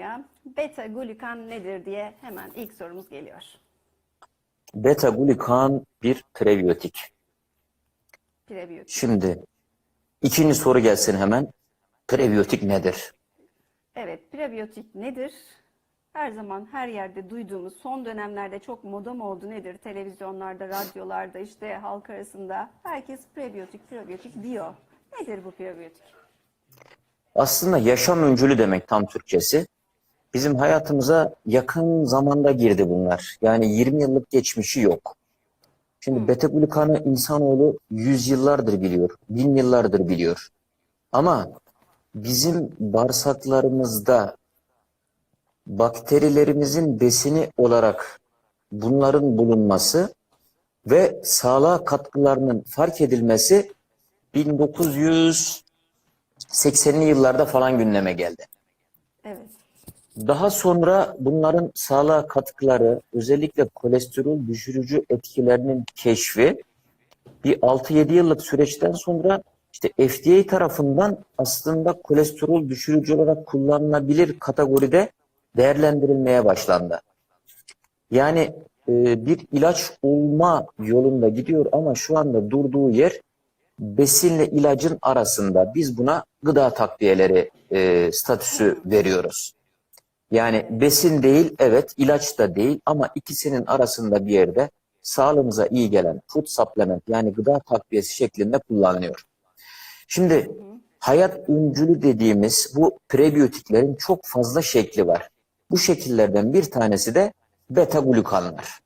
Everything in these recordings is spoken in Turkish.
konuya. Beta glukan nedir diye hemen ilk sorumuz geliyor. Beta glukan bir prebiyotik. Prebiyotik. Şimdi ikinci soru gelsin hemen. Prebiyotik nedir? Evet, prebiyotik nedir? Her zaman her yerde duyduğumuz, son dönemlerde çok moda mı oldu nedir? Televizyonlarda, radyolarda, işte halk arasında herkes prebiyotik, prebiyotik diyor. Nedir bu prebiyotik? Aslında yaşam öncülü demek tam Türkçesi. Bizim hayatımıza yakın zamanda girdi bunlar. Yani 20 yıllık geçmişi yok. Şimdi beta glukanı insanoğlu yüzyıllardır biliyor, bin yıllardır biliyor. Ama bizim bağırsaklarımızda bakterilerimizin besini olarak bunların bulunması ve sağlığa katkılarının fark edilmesi 1980'li yıllarda falan gündeme geldi. Evet. Daha sonra bunların sağlığa katkıları, özellikle kolesterol düşürücü etkilerinin keşfi bir 6-7 yıllık süreçten sonra işte FDA tarafından aslında kolesterol düşürücü olarak kullanılabilir kategoride değerlendirilmeye başlandı. Yani e, bir ilaç olma yolunda gidiyor ama şu anda durduğu yer besinle ilacın arasında. Biz buna gıda takviyeleri e, statüsü veriyoruz. Yani besin değil, evet ilaç da değil ama ikisinin arasında bir yerde sağlığımıza iyi gelen food supplement yani gıda takviyesi şeklinde kullanılıyor. Şimdi hayat öncülü dediğimiz bu prebiyotiklerin çok fazla şekli var. Bu şekillerden bir tanesi de beta glukanlar.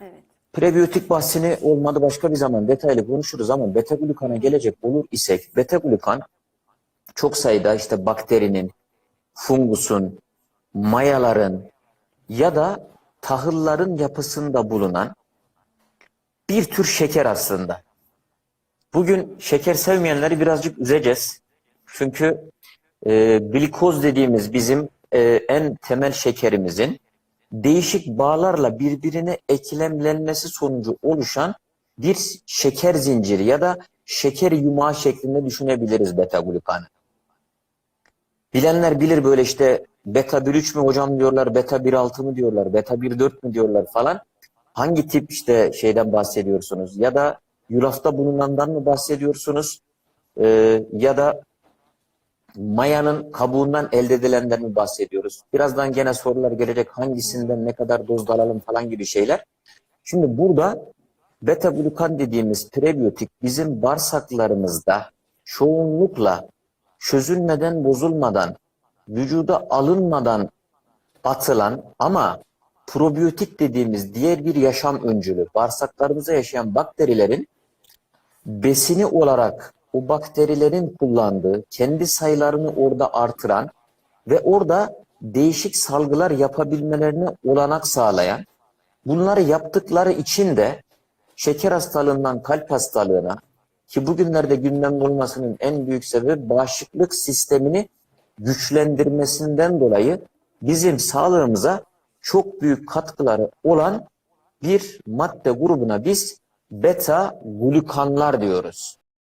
Evet. Prebiyotik bahsini olmadı başka bir zaman detaylı konuşuruz ama beta glukana gelecek olur isek beta glukan çok sayıda işte bakterinin, fungusun, mayaların ya da tahılların yapısında bulunan bir tür şeker aslında. Bugün şeker sevmeyenleri birazcık üzeceğiz. Çünkü e, glikoz dediğimiz bizim e, en temel şekerimizin değişik bağlarla birbirine eklemlenmesi sonucu oluşan bir şeker zinciri ya da şeker yumağı şeklinde düşünebiliriz beta glukanı. Bilenler bilir böyle işte beta 1.3 mü hocam diyorlar, beta 1.6 mı diyorlar, beta 1.4 mü diyorlar falan. Hangi tip işte şeyden bahsediyorsunuz? Ya da yulafta bulunandan mı bahsediyorsunuz? Ee, ya da mayanın kabuğundan elde edilenden mi bahsediyoruz? Birazdan gene sorular gelecek hangisinden ne kadar dozda alalım falan gibi şeyler. Şimdi burada beta glukan dediğimiz prebiyotik bizim bağırsaklarımızda çoğunlukla çözülmeden, bozulmadan, vücuda alınmadan atılan ama probiyotik dediğimiz diğer bir yaşam öncülü, bağırsaklarımızda yaşayan bakterilerin besini olarak o bakterilerin kullandığı, kendi sayılarını orada artıran ve orada değişik salgılar yapabilmelerine olanak sağlayan, bunları yaptıkları için de şeker hastalığından kalp hastalığına ki bugünlerde gündemde olmasının en büyük sebebi bağışıklık sistemini güçlendirmesinden dolayı bizim sağlığımıza çok büyük katkıları olan bir madde grubuna biz beta glukanlar diyoruz.